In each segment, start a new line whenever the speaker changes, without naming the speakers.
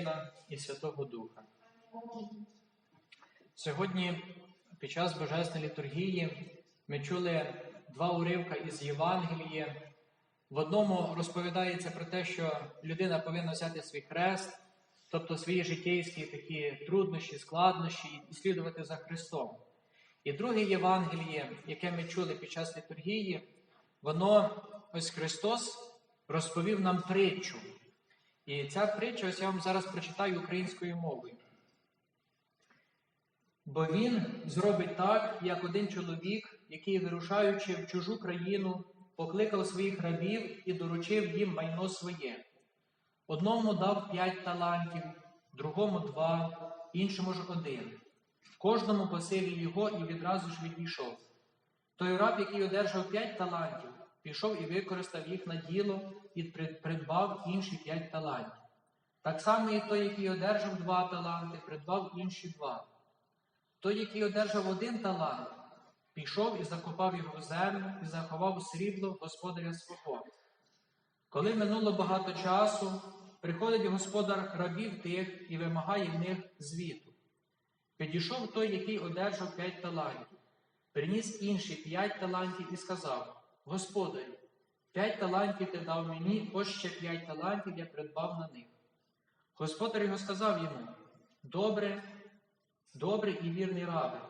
Сина і Святого Духа. Сьогодні, під час Божественної літургії, ми чули два уривка із Євангелія. В одному розповідається про те, що людина повинна взяти свій хрест, тобто свої життєйські такі труднощі, складнощі, і слідувати за Христом. І друге Євангеліє, яке ми чули під час літургії, воно ось Христос розповів нам притчу. І ця притча, ось я вам зараз прочитаю українською мовою. Бо він зробить так, як один чоловік, який, вирушаючи в чужу країну, покликав своїх рабів і доручив їм майно своє. Одному дав п'ять талантів, другому два, іншому ж один. Кожному по силі його і відразу ж відійшов. Той раб, який одержав п'ять талантів, пішов і використав їх на діло і придбав інші п'ять талантів. Так само і той, який одержав два таланти, придбав інші два. Той, який одержав один талант, пішов і закопав його в землю і заховав срібло господаря свого. Коли минуло багато часу, приходить господар рабів тих і вимагає в них звіту. Підійшов той, який одержав п'ять талантів, приніс інші п'ять талантів і сказав: Господарю, п'ять талантів ти дав мені, ось ще п'ять талантів я придбав на них. Господар його сказав йому: Добре, добре і вірний рабе,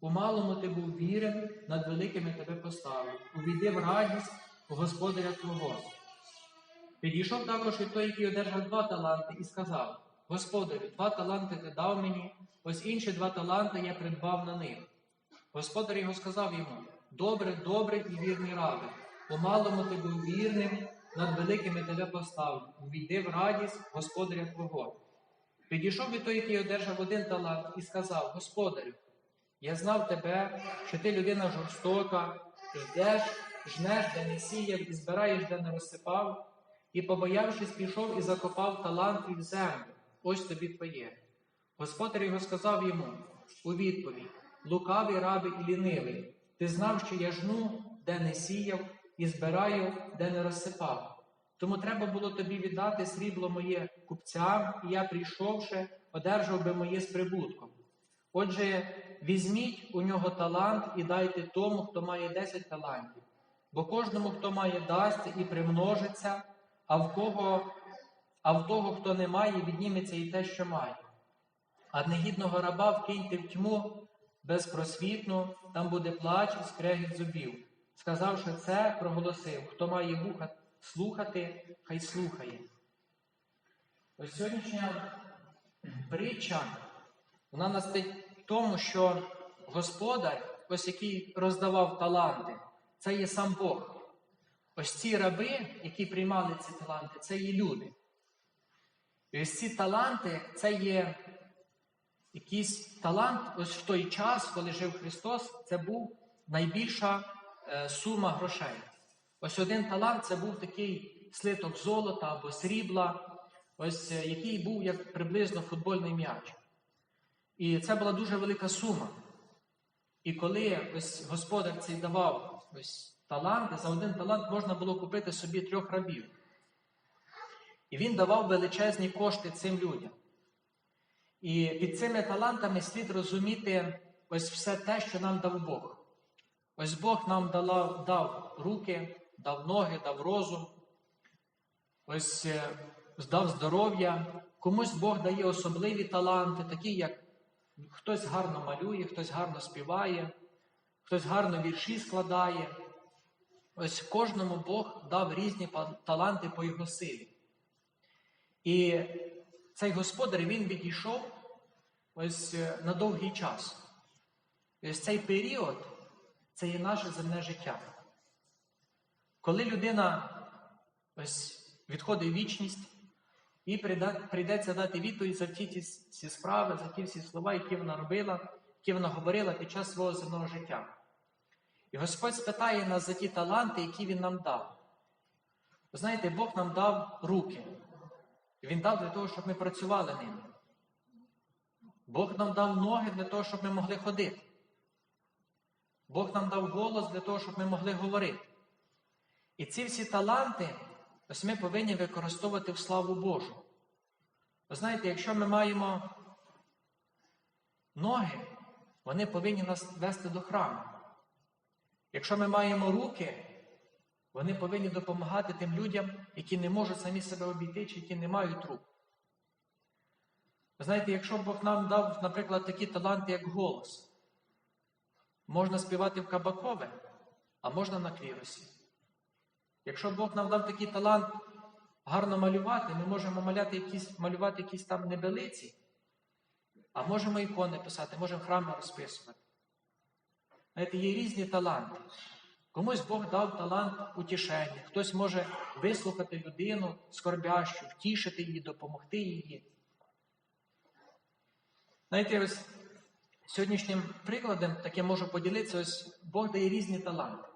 у малому ти був вірен, над великими тебе поставив, увійди в радість у господаря твого. Підійшов також і той, який одержав два таланти, і сказав: Господарю, два таланти ти дав мені, ось інші два таланти я придбав на них. Господар його сказав йому: Добре, добре і вірний рабе, у малому ти був вірним, над великими тебе поставив, увійди в радість господаря Твого. Підійшов і той, який одержав один талант, і сказав: Господарю, я знав тебе, що ти людина жорстока, ждеш, жнеш, де не сіяв, і збираєш, де не розсипав, і, побоявшись, пішов і закопав талант в землю. Ось тобі твоє. Господар його сказав йому у відповідь: Лукавий раби і лінивий, ти знав, що я жну, де не сіяв, і збираю, де не розсипав. Тому треба було тобі віддати срібло моє купцям, і я, прийшовши, одержав би моє з прибутком. Отже, візьміть у нього талант і дайте тому, хто має десять талантів, бо кожному, хто має, дасться і примножиться, а в кого, а в того, хто не має, відніметься і те, що має. А негідного раба вкиньте в тьму безпросвітну, там буде плач і скрегіт зубів. Сказавши це, проголосив, хто має вуха слухати, хай слухає. Ось сьогоднішня притча, вона настоїть в тому, що Господар, ось який роздавав таланти, це є сам Бог. Ось ці раби, які приймали ці таланти, це є люди. І ось ці таланти це є якийсь талант, ось в той час, коли жив Христос, це був найбільша е, сума грошей. Ось один талант це був такий слиток золота або срібла, ось е, який був як приблизно футбольний м'яч. І це була дуже велика сума. І коли ось господар цей давав ось таланти, за один талант можна було купити собі трьох рабів. І він давав величезні кошти цим людям. І під цими талантами слід розуміти ось все те, що нам дав Бог. Ось Бог нам дав, дав руки, дав ноги, дав розум, ось е, дав здоров'я. Комусь Бог дає особливі таланти, такі, як хтось гарно малює, хтось гарно співає, хтось гарно вірші складає. Ось кожному Бог дав різні таланти по його силі. І цей господар він відійшов ось е, на довгий час. І ось цей період це є наше земне життя. Коли людина ось відходить в вічність, і прийдеться дати відповідь за ті всі справи, за ті всі слова, які вона робила, які вона говорила під час свого земного життя. І Господь спитає нас за ті таланти, які Він нам дав. Ви знаєте, Бог нам дав руки. Він дав для того, щоб ми працювали ними. Бог нам дав ноги для того, щоб ми могли ходити. Бог нам дав голос для того, щоб ми могли говорити. І ці всі таланти ось ми повинні використовувати в славу Божу. Ви знаєте, якщо ми маємо ноги, вони повинні нас вести до храму. Якщо ми маємо руки, вони повинні допомагати тим людям, які не можуть самі себе обійти, чи які не мають рук. Знаєте, якщо Бог нам дав, наприклад, такі таланти, як голос, можна співати в кабакове, а можна на кліросі. Якщо Бог нам дав такий талант гарно малювати, ми можемо маляти якісь, малювати якісь там небелиці, а можемо ікони писати, можемо храми розписувати. Знаєте, є різні таланти. Комусь Бог дав талант утішення, хтось може вислухати людину скорбящу, втішити її, допомогти її. Знаєте, ось сьогоднішнім прикладом таке можу поділитися, ось Бог дає різні таланти.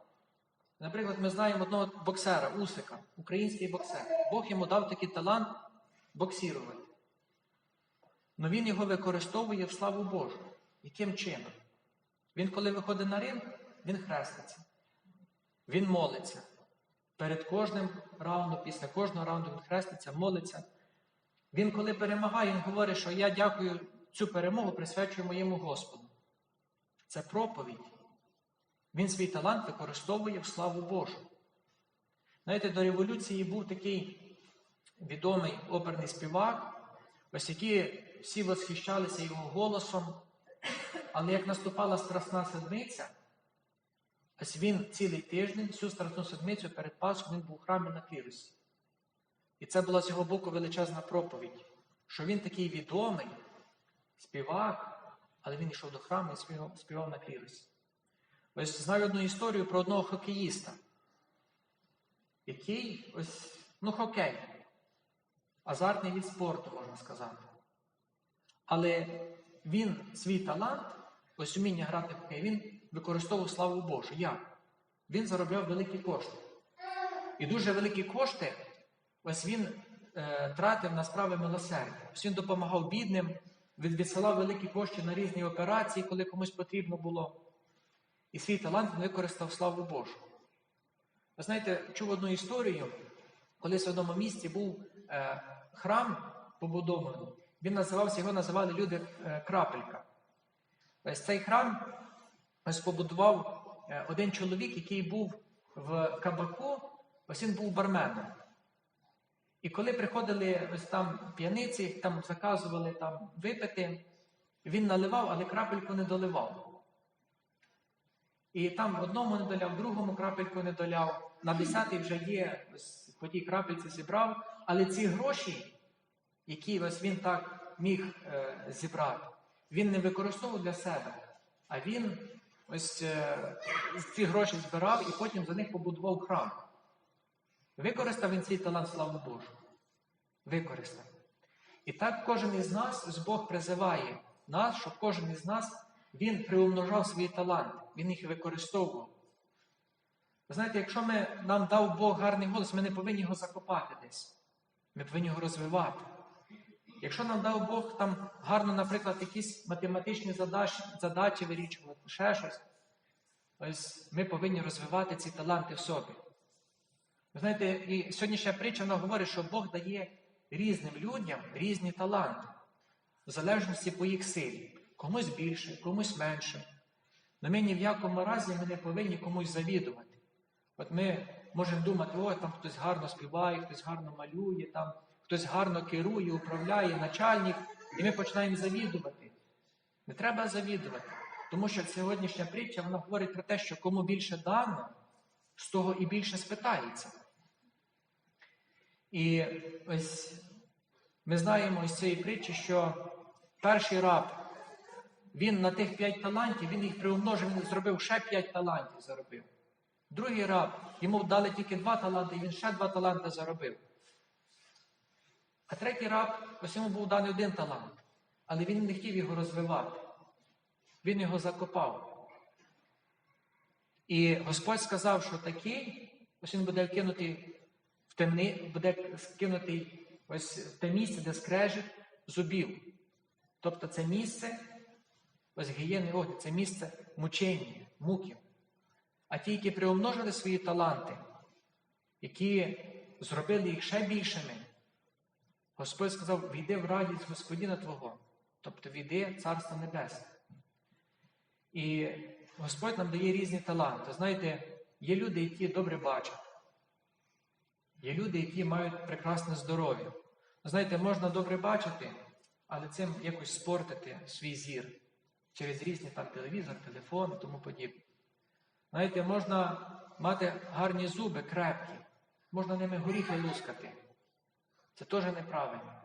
Наприклад, ми знаємо одного боксера, Усика, український боксер. Бог йому дав такий талант боксірувати. Але він його використовує в славу Божу. Яким чином? Він, коли виходить на ринг, він хреститься. Він молиться. Перед кожним раундом, після кожного раунду він хреститься, молиться. Він, коли перемагає, він говорить, що я дякую цю перемогу присвячую моєму Господу. Це проповідь. Він свій талант використовує в славу Божу. Знаєте, до революції був такий відомий оперний співак, ось які всі восхищалися його голосом. Але як наступала Страсна седмиця, ось він цілий тиждень, всю Страсну седмицю перед Пасхом він був у храмі на клірусі. І це була з його боку величезна проповідь, що він такий відомий співак, але він йшов до храму і співав, на клірусі. Ось знаю одну історію про одного хокеїста, який ось, ну, хокей, азартний від спорту, можна сказати. Але він свій талант, ось уміння грати в хокей, він використовував славу Божу. Як? Він заробляв великі кошти. І дуже великі кошти, ось він е, тратив на справи милосердя. Ось він допомагав бідним, відсилав великі кошти на різні операції, коли комусь потрібно було. І свій талант він використав славу Божу. Ви знаєте, чув одну історію, колись в одному місці був е, храм побудований. Він називався, його називали люди е, Крапелька. Ось цей храм ось побудував е, один чоловік, який був в кабаку, ось він був барменом. І коли приходили ось там п'яниці, там заказували там випити, він наливав, але крапельку не доливав. І там одному не доляв, другому крапельку не доляв, на десятий вже є, ось по тій крапельці зібрав. Але ці гроші, які ось він так міг е, зібрати, він не використовував для себе, а він ось е, ці гроші збирав і потім за них побудував храм. Використав він свій талант славу Божу. Використав. І так кожен із нас, ось Бог призиває нас, щоб кожен із нас він приумножав свої таланти, він їх використовував. Ви знаєте, якщо ми, нам дав Бог гарний голос, ми не повинні його закопати десь. Ми повинні його розвивати. Якщо нам дав Бог там гарно, наприклад, якісь математичні задачі, задачі вирішувати, ще щось, ось ми повинні розвивати ці таланти в собі. Ви знаєте, і сьогоднішня притча вона говорить, що Бог дає різним людям різні таланти, в залежності по їх силі. Комусь більше, комусь менше. Но ми ні в якому разі ми не повинні комусь завідувати. От ми можемо думати, о, там хтось гарно співає, хтось гарно малює, там хтось гарно керує, управляє, начальник, і ми починаємо завідувати. Не треба завідувати. Тому що сьогоднішня притча вона говорить про те, що кому більше дано, з того і більше спитається. І ось ми знаємо із цієї притчі, що перший раб, він на тих п'ять талантів, він їх приумножив, він зробив ще п'ять талантів заробив. Другий раб, йому дали тільки два таланти, він ще два таланти заробив. А третій раб, ось йому був даний один талант, але він не хотів його розвивати. Він його закопав. І Господь сказав, що такий, ось він буде кинутий темни, буде кинутий ось те місце, де скрежить зубів. Тобто це місце, ось гієнний огонь, це місце мучення, муків. А ті, які приумножили свої таланти, які зробили їх ще більшими, Господь сказав: війди в радість Господіна Твого, тобто війди Царство Небесне. І Господь нам дає різні таланти. Знаєте, є люди, які добре бачать, є люди, які мають прекрасне здоров'я. Знаєте, можна добре бачити, але цим якось спортити свій зір через різні там телевізор, телефон і тому подібне. Знаєте, можна мати гарні зуби, крепкі, можна ними горіхи лускати. Це теж неправильно.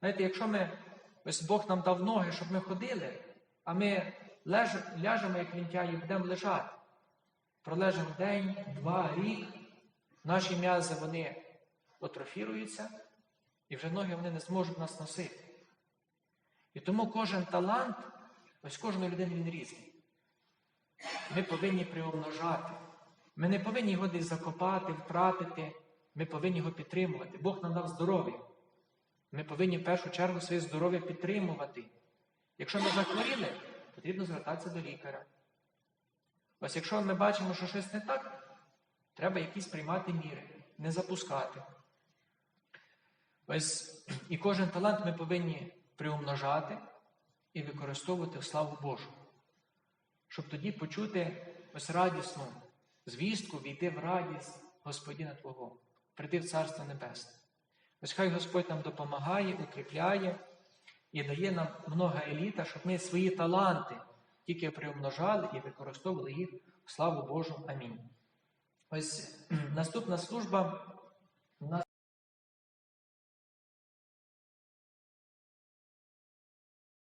Знаєте, якщо ми, ось Бог нам дав ноги, щоб ми ходили, а ми леж, ляжемо, як лінтяї, будемо лежати. Пролежимо день, два, рік, наші м'язи вони атрофіруються, і вже ноги вони не зможуть нас носити. І тому кожен талант, ось кожної людини він різний. Ми повинні приумножати. Ми не повинні його десь закопати, втратити. Ми повинні його підтримувати. Бог нам дав здоров'я. Ми повинні в першу чергу своє здоров'я підтримувати. Якщо ми захворіли, потрібно звертатися до лікаря. Ось якщо ми бачимо, що щось не так, треба якісь приймати міри, не запускати. Ось і кожен талант ми повинні приумножати і використовувати в славу Божу. Щоб тоді почути ось радісну звістку, війти в радість Господіна Твого, прийти в Царство Небесне. Ось хай Господь нам допомагає, укріпляє і дає нам много еліта, щоб ми свої таланти тільки приумножали і використовували їх в славу Божу. Амінь. Ось наступна служба